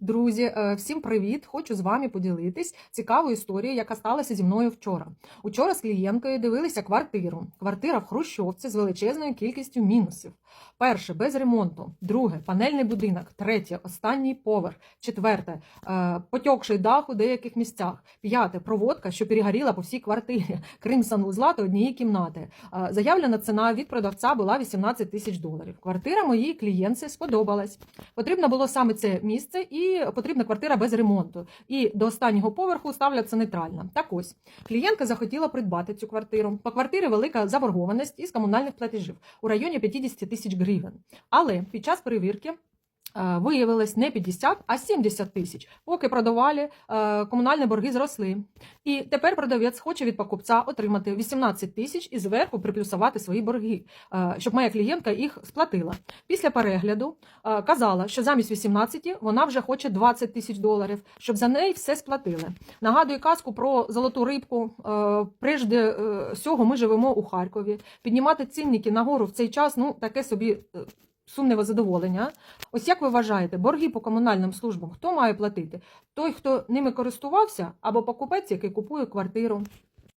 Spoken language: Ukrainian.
Друзі, е, всім привіт! Хочу з вами поділитись цікавою історією, яка сталася зі мною вчора. Учора з клієнткою дивилися квартиру. Квартира в Хрущовці з величезною кількістю мінусів. Перше без ремонту, друге панельний будинок, третє останній поверх, четверте е, потьокший дах у деяких місцях, п'яте проводка, що перегоріла по всій квартирі, крім санвузла та однієї кімнати. Е, Заявлена ціна від продавця була 18 тисяч доларів. Квартира моїй клієнтці сподобалась. Потрібно було саме це місце і потрібна квартира без ремонту. І до останнього поверху ставляться нейтрально. Так ось клієнтка захотіла придбати цю квартиру. По квартирі велика заборгованість із комунальних платежів у районі 50 тисяч гривень. Але під час перевірки. Е, Виявилось не 50, а 70 тисяч. Поки продавали, е, комунальні борги зросли. І тепер продавець хоче від покупця отримати 18 тисяч і зверху приплюсувати свої борги, е, щоб моя клієнтка їх сплатила. Після перегляду казала, що замість 18 вона вже хоче 20 тисяч доларів, щоб за неї все сплатили. Нагадую казку про золоту рибку. Прежде всього ми живемо у Харкові. Піднімати цінники нагору в цей час ну таке собі. Сумневе задоволення. Ось як ви вважаєте, борги по комунальним службам хто має платити? Той, хто ними користувався, або покупець, який купує квартиру?